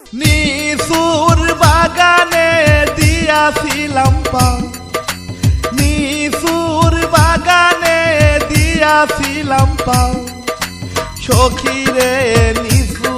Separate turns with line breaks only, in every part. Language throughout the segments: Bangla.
নিসুর বাগানে দিয়াছিলাম পা। নিসুর বাগানে দিয়াছিলাম পা। সখীরে নিসুর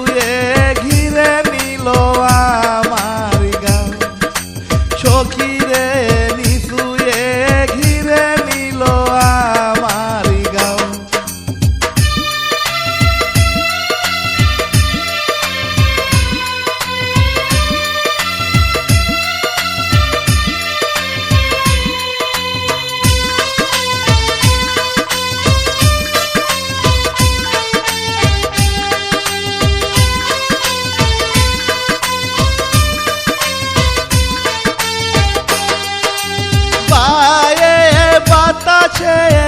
yeah.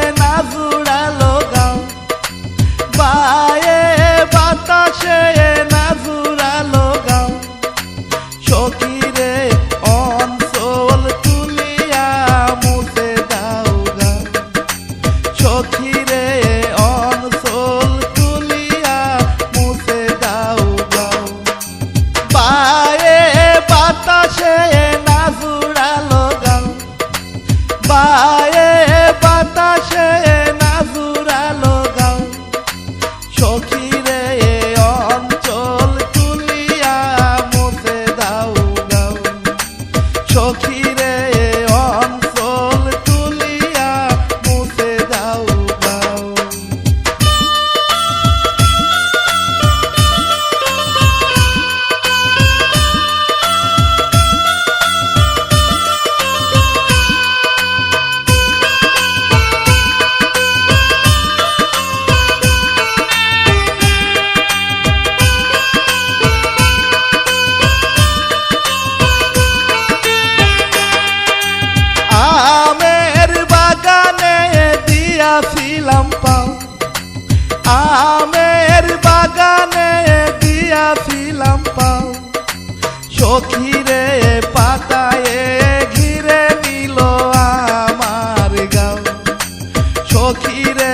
আমের বাগানে দিয়াছিলাম পাও। সখিরে পাতায় ঘিরে নিল আমার গাও। সখিরে